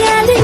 Shelly.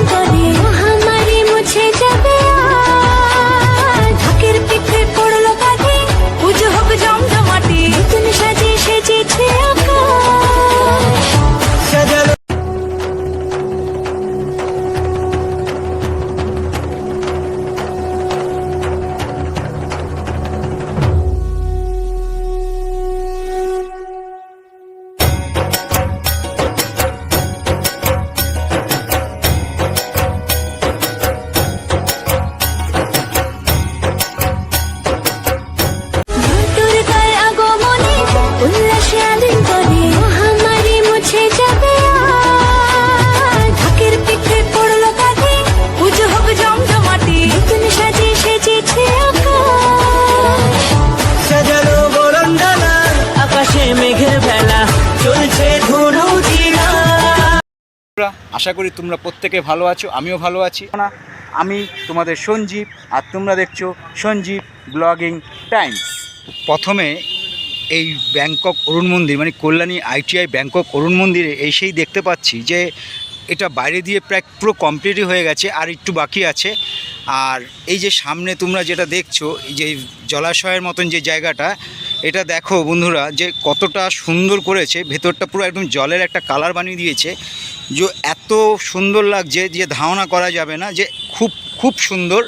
আশা করি তোমরা প্রত্যেকে ভালো আছো আমিও ভালো আছি। না আমি তোমাদের সঞ্জীব আর তোমরা দেখছ সঞ্জীব ব্লগিং টাইমস। প্রথমে এই ব্যাংকক অরুণ মন্দির মানে কল্যাণী আইটিআই ব্যাংকক অরুণ মন্দিরে এসেই দেখতে পাচ্ছি যে এটা বাইরে দিয়ে প্রায় পুরো কমপ্লিটই হয়ে গেছে আর একটু বাকি আছে। আর এই যে সামনে তোমরা যেটা দেখছ এই যে জলাশয়ের মতন যে জায়গাটা এটা দেখো বন্ধুরা যে কতটা সুন্দর করেছে ভেতরটা পুরো একদম জলের একটা কালার বানিয়ে দিয়েছে। যে এত সুন্দর লাগছে যে ধারণা করা যাবে না যে খুব খুব সুন্দর।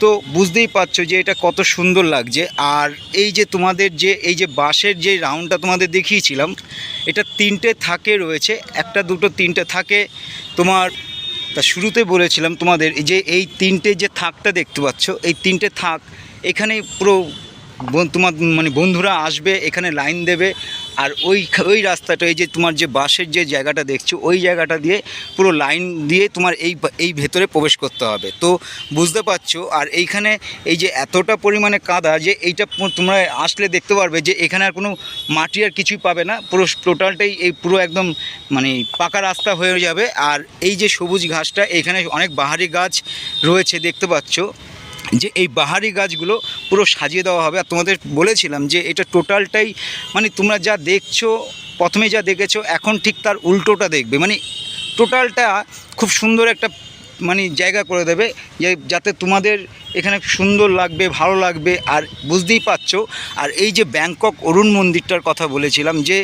তো বুঝতেই পারছ যে এটা কত সুন্দর লাগছে। আর এই যে তোমাদের যে, এই যে বাঁশের যে রাউন্ডটা তোমাদের দেখিয়েছিলাম, এটা তিনটে থাকে রয়েছে। একটা, দুটো, তিনটে থাকে। তোমার, তা শুরুতে বলেছিলাম তোমাদের যে এই তিনটে যে থাকটা দেখতে পাচ্ছ, এই তিনটে থাক এখানে পুরো তোমার মানে বন্ধুরা আসবে, এখানে লাইন দেবে। আর ওই ওই রাস্তাটা, এই যে তোমার যে বাসের যে জায়গাটা দেখছ, ওই জায়গাটা দিয়ে পুরো লাইন দিয়ে তোমার এই এই ভেতরে প্রবেশ করতে হবে। তো বুঝতে পারছ? আর এইখানে এই যে এতটা পরিমাণে কাদা যে এইটা তোমরা আসলে দেখতে পারবে যে এখানে আর কোনো মাটি আর কিছুই পাবে না। পুরো টোটালটাই এই পুরো একদম মানে পাকা রাস্তা হয়ে যাবে। আর এই যে সবুজ ঘাসটা, এখানে অনেক বাহারি গাছ রয়েছে, দেখতে পাচ্ছ? যে এই বাহারি গাছগুলো পুরো সাজিয়ে দেওয়া হবে। আর তোমাদের বলেছিলাম যে এটা টোটালটাই মানে তোমরা যা দেখছ, প্রথমে যা দেখেছ, এখন ঠিক তার উল্টোটা দেখবে। মানে টোটালটা খুব সুন্দর একটা মানে জায়গা করে দেবে যাতে তোমাদের এখানে সুন্দর লাগবে, ভালো লাগবে, আর বুঝতেই পারছ। আর এই যে ব্যাংকক অরুণ মন্দিরটার কথা বলেছিলাম যে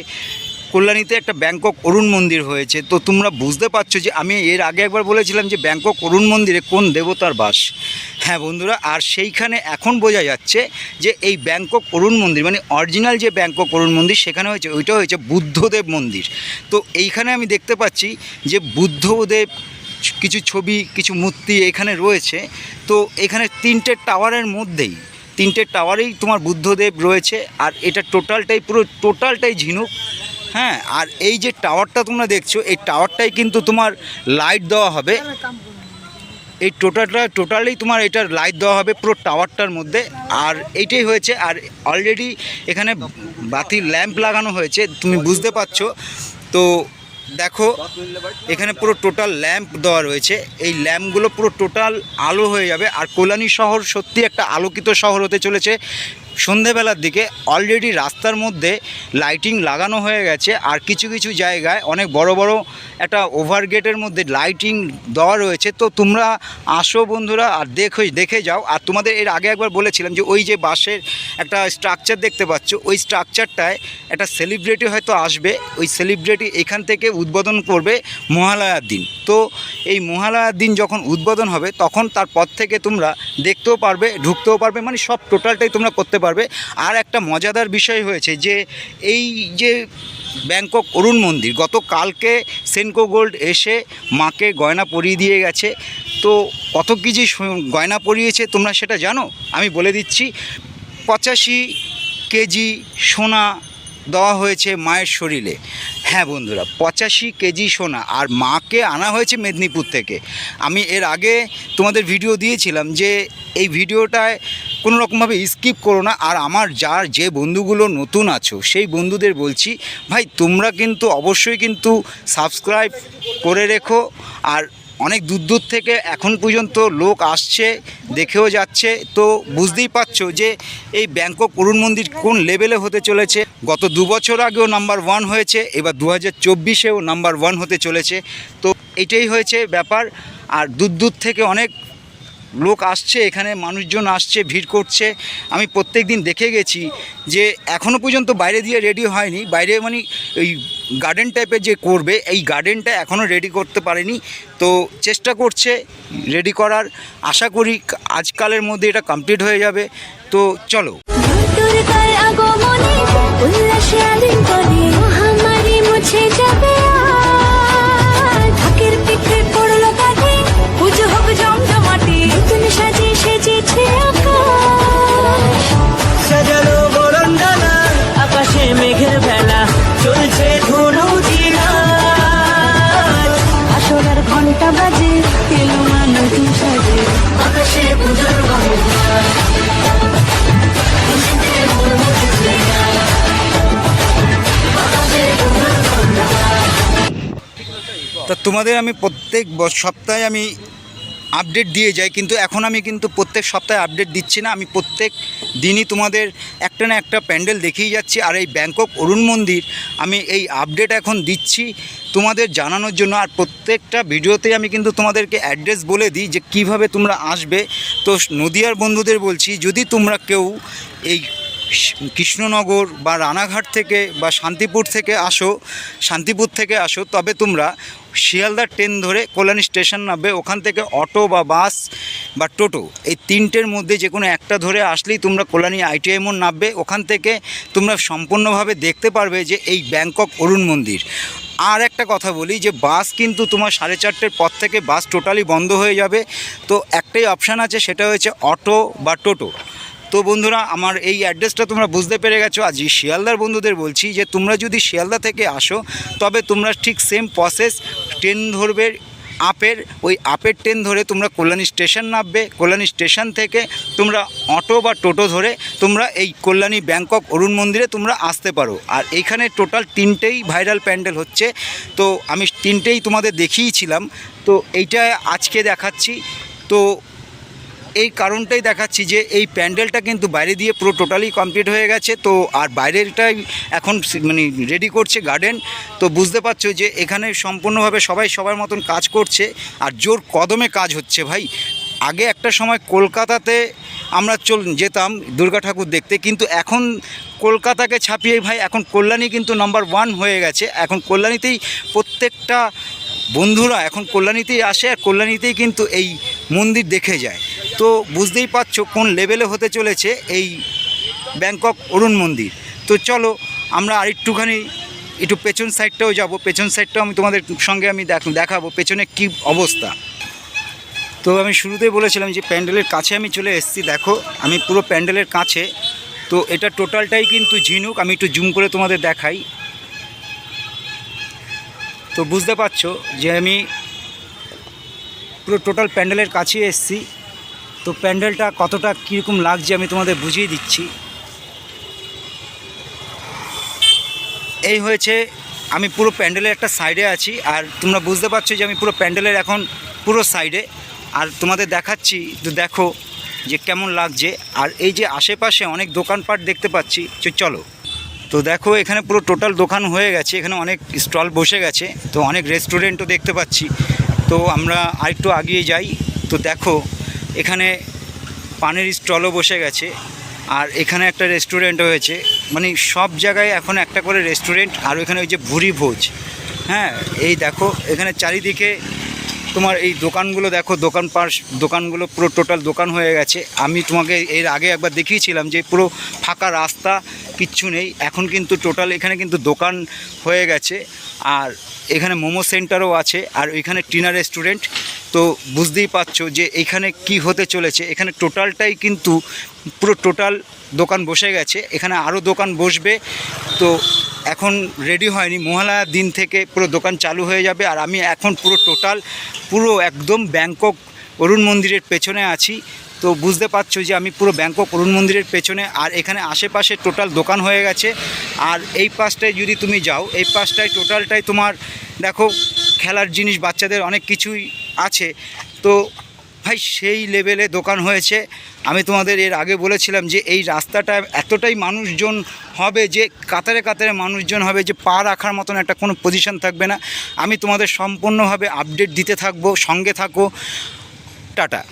কল্যাণীতে একটা ব্যাংকক অরুণ মন্দির হয়েছে, তো তোমরা বুঝতে পারছ যে আমি এর আগে একবার বলেছিলাম যে ব্যাংকক অরুণ মন্দিরে কোন দেবতার বাস। হ্যাঁ বন্ধুরা, আর সেইখানে এখন বোঝা যাচ্ছে যে এই ব্যাংকক অরুণ মন্দির মানে অরিজিনাল যে ব্যাংকক অরুণ মন্দির, সেখানে হয়েছে, ওইটা হয়েছে বুদ্ধদেব মন্দির। তো এইখানে আমি দেখতে পাচ্ছি যে বুদ্ধদেব কিছু ছবি, কিছু মূর্তি এখানে রয়েছে। তো এখানে তিনটে টাওয়ারের মধ্যেই, তিনটে টাওয়ারেই তোমার বুদ্ধদেব রয়েছে, আর এটা টোটালটাই পুরো, টোটালটাই ঝিনুক। হ্যাঁ আর এই যে টাওয়ারটা তোমরা দেখছ, এই টাওয়ারটাই কিন্তু তোমার লাইট দেওয়া হবে। এই টোটালটা, টোটালি তোমার এটার লাইট দেওয়া হবে পুরো টাওয়ারটার মধ্যে। আর এইটাই হয়েছে, আর অলরেডি এখানে বাতির ল্যাম্প লাগানো হয়েছে, তুমি বুঝতে পারছ। তো দেখো, এখানে পুরো টোটাল ল্যাম্প দেওয়া রয়েছে। এই ল্যাম্পগুলো পুরো টোটাল আলো হয়ে যাবে। আর কল্যাণী শহর সত্যি একটা আলোকিত শহর হতে চলেছে। সন্ধেবেলার দিকে অলরেডি রাস্তার মধ্যে লাইটিং লাগানো হয়ে গেছে আর কিছু কিছু জায়গায় অনেক বড় বড় একটা ওভারগেটের মধ্যে লাইটিং দেওয়া রয়েছে। তো তোমরা আসো বন্ধুরা আর দেখো, দেখে যাও। আর তোমাদের এর আগে একবার বলেছিলাম যে ওই যে বাসের একটা স্ট্রাকচার দেখতে পাচ্ছ, ওই স্ট্রাকচারটায় একটা সেলিব্রিটি হয়তো আসবে। ওই সেলিব্রিটি এখান থেকে উদ্বোধন করবে মহালয়ার দিন। তো এই মহালয়ার দিন যখন উদ্বোধন হবে, তখন তার তারপর থেকে তোমরা দেখতেও পারবে, ঢুকতেও পারবে মানে সব টোটালটাই তোমরা করতে পারবে। আর একটা মজাদার বিষয় হয়েছে যে, এই যে ব্যাংকক অরুণ মন্দির, গতকালকে সেনকো গোল্ড এসে মাকে গয়না পরিয়ে দিয়ে গেছে। তো কত কেজি গয়না পরিয়েছে তোমরা সেটা জানো? আমি বলে দিচ্ছি, পঁচাশি কেজি সোনা দেওয়া হয়েছে মায়ের শরীরে। হ্যাঁ বন্ধুরা, পঁচাশি কেজি সোনা, আর মাকে আনা হয়েছে মেদিনীপুর থেকে। আমি এর আগে তোমাদের ভিডিও দিয়েছিলাম যে, এই ভিডিওটায় কোনো রকমভাবে স্কিপ করো না। আর আমার যার যে বন্ধুগুলো নতুন আছো, সেই বন্ধুদের বলছি, ভাই, তোমরা কিন্তু অবশ্যই কিন্তু সাবস্ক্রাইব করে রেখো। আর অনেক দূর দূর থেকে এখন পর্যন্ত লোক আসছে, দেখেও যাচ্ছে। তো বুঝতেই পারছ যে এই ব্যাংকক অরুণ মন্দির কোন লেভেলে হতে চলেছে? গত দু বছর আগেও নাম্বার ওয়ান হয়েছে, এবার দু হাজার চব্বিশেও নাম্বার ওয়ান হতে চলেছে। তো এটাই হয়েছে ব্যাপার। আর দূর দূর থেকে অনেক লোক আসছে, এখানে মানুষজন আসছে, ভিড় করছে। আমি প্রত্যেক দিন দেখে গেছি যে এখনও পর্যন্ত বাইরে দিয়ে রেডি হয়নি। বাইরে মানে ওই গার্ডেন টাইপের যে করবে, এই গার্ডেনটা এখনও রেডি করতে পারেনি। তো চেষ্টা করছে রেডি করার। আশা করি আজকালের মধ্যে এটা কমপ্লিট হয়ে যাবে। তো চলো। তা তোমাদের আমি প্রত্যেক সপ্তাহে আমি আপডেট দিয়ে যাই, কিন্তু এখন আমি কিন্তু প্রত্যেক সপ্তাহে আপডেট দিচ্ছি না। আমি প্রত্যেক দিনই তোমাদের একটা না একটা প্যান্ডেল দেখিয়ে যাচ্ছি। আর এই ব্যাংকক অরুণ মন্দির আমি এই আপডেট এখন দিচ্ছি তোমাদের জানানোর জন্য। আর প্রত্যেকটা ভিডিওতে আমি কিন্তু তোমাদেরকে অ্যাড্রেস বলে দিই যে কীভাবে তোমরা আসবে। তো নদিয়ার বন্ধুদের বলছি, যদি তোমরা কেউ এই কৃষ্ণনগর বা রানাঘাট থেকে বা শান্তিপুর থেকে আসো, শান্তিপুর থেকে আসো, তবে তোমরা শিয়ালদা ট্রেন ধরে কল্যাণী স্টেশন নামবে। ওখান থেকে অটো বা বাস বা টোটো, এই তিনটের মধ্যে যে কোনো একটা ধরে আসলেই তোমরা কল্যাণী আইটিআই মোড় নামবে। ওখান থেকে তোমরা সম্পূর্ণভাবে দেখতে পারবে যে এই ব্যাংকক অরুণ মন্দির। আর একটা কথা বলি যে, বাস কিন্তু তোমার সাড়ে চারটের পর থেকে বাস টোটালি বন্ধ হয়ে যাবে। তো একটাই অপশান আছে, সেটা হচ্ছে অটো বা টোটো। তো বন্ধুরা, আমার এই অ্যাড্রেসটা তোমরা বুঝতে পেরে গেছো। আজ শিয়ালদার বন্ধুদের বলছি যে, তোমরা যদি শিয়ালদা থেকে আসো, তবে তোমরা ঠিক সেম প্রসেস ট্রেন ধরবে, আপের, ওই আপের ট্রেন ধরে তোমরা কল্যাণী স্টেশন নামবে। কল্যাণী স্টেশন থেকে তোমরা অটো বা টোটো ধরে তোমরা এই কল্যাণী ব্যাংকক অরুণ মন্দিরে তোমরা আসতে পারো। আর এইখানে টোটাল তিনটেই ভাইরাল প্যান্ডেল হচ্ছে। তো আমি তিনটেই তোমাদের দেখিয়েছিলাম। তো এইটা আজকে দেখাচ্ছি। তো এই কারণটাই দেখাচ্ছি যে এই প্যান্ডেলটা কিন্তু বাইরে দিয়ে পুরো টোটালি কমপ্লিট হয়ে গেছে। তো আর বাইরেরটাই এখন মানে রেডি করছে গার্ডেন। তো বুঝতে পারছ যে এখানে সম্পূর্ণভাবে সবাই সবার মতন কাজ করছে। আর জোর কদমে কাজ হচ্ছে ভাই। আগে একটা সময় কলকাতাতে আমরা চল যেতাম দুর্গা ঠাকুর দেখতে। কিন্তু এখন কলকাতাকে ছাপিয়ে ভাই, এখন কল্যাণী কিন্তু নাম্বার ওয়ান হয়ে গেছে। এখন কল্যাণীতেই প্রত্যেকটা বন্ধুরা এখন কল্যাণীতেই আসে। আর কল্যাণীতেই কিন্তু এই মন্দির দেখে যায়। তো বুঝতেই পারছ কোন লেভেলে হতে চলেছে এই ব্যাংকক অরুণ মন্দির। তো চলো, আমরা আরেকটুখানি একটু পেছন সাইডটাও যাব। পেছন সাইডটাও আমি তোমাদের সঙ্গে আমি দেখ- দেখাবো, পেছনে কি অবস্থা। তো আমি শুরুতেই বলেছিলাম যে প্যান্ডেলের কাছে আমি চলে এসেছি, দেখো, আমি পুরো প্যান্ডেলের কাছে। তো এটা টোটালটাই কিন্তু ঝিনুক, আমি একটু জুম করে তোমাদের দেখাই। তো বুঝতে পারছ যে আমি পুরো টোটাল প্যান্ডেলের কাছে এসেছি। তো প্যান্ডেলটা কতটা কীরকম লাগছে আমি তোমাদের বুঝিয়ে দিচ্ছি। এই হয়েছে, আমি পুরো প্যান্ডেলের একটা সাইডে আছি, আর তোমরা বুঝতে পারছ যে আমি পুরো প্যান্ডেলের এখন পুরো সাইডে। আর তোমাদের দেখাচ্ছি, তো দেখো যে কেমন লাগছে। আর এই যে আশেপাশে অনেক দোকানপাট দেখতে পাচ্ছি চলো। তো দেখো, এখানে পুরো টোটাল দোকান হয়ে গেছে, এখানে অনেক স্টল বসে গেছে, তো অনেক রেস্টুরেন্টও দেখতে পাচ্ছি। তো আমরা আরেকটু আগিয়ে যাই, তো দেখো এখানে পানের স্টলও বসে গেছে আর এখানে একটা রেস্টুরেন্ট হয়েছে। মানে সব জায়গায় এখন একটা করে রেস্টুরেন্ট আর ওখানে ওই যে ভুরি ভোজ। হ্যাঁ এই দেখো, এখানে চারিদিকে তোমার এই দোকানগুলো দেখো দোকান পাশ দোকানগুলো পুরো টোটাল দোকান হয়ে গেছে। আমি তোমাকে এর আগে একবার দেখিয়েছিলাম যে পুরো ফাঁকা রাস্তা, কিচ্ছু নেই। এখন কিন্তু টোটাল এখানে কিন্তু দোকান হয়ে গেছে। আর এখানে মোমো সেন্টারও আছে। আর এখানে টিনা রেস্টুরেন্ট। তো বুঝতেই পারছ যে এখানে কি হতে চলেছে। এখানে টোটালটাই কিন্তু পুরো টোটাল দোকান বসে গেছে। এখানে আরও দোকান বসবে। তো এখন রেডি হয়নি। মহালয়ার দিন থেকে পুরো দোকান চালু হয়ে যাবে। আর আমি এখন পুরো টোটাল পুরো একদম ব্যাংকক অরুণ মন্দিরের পেছনে আছি। তো বুঝতে পারছ যে আমি পুরো ব্যাংকক অরুণ মন্দিরের পেছনে। আর এখানে আশেপাশে টোটাল দোকান হয়ে গেছে। আর এই পাশটায় যদি তুমি যাও, এই পাশটায় টোটালটাই তোমার, দেখো খেলার জিনিস বাচ্চাদের অনেক কিছুই আছে। তো ভাই, সেই লেভেলে দোকান হয়েছে। আমি তোমাদের এর আগে বলেছিলাম যে এই রাস্তাটা এতটাই মানুষজন হবে যে কাতারে কাতারে মানুষজন হবে যে পা রাখার মতন একটা কোনো পজিশন থাকবে না। আমি তোমাদের সম্পূর্ণভাবে আপডেট দিতে থাকব, সঙ্গে থাকো। টাটা।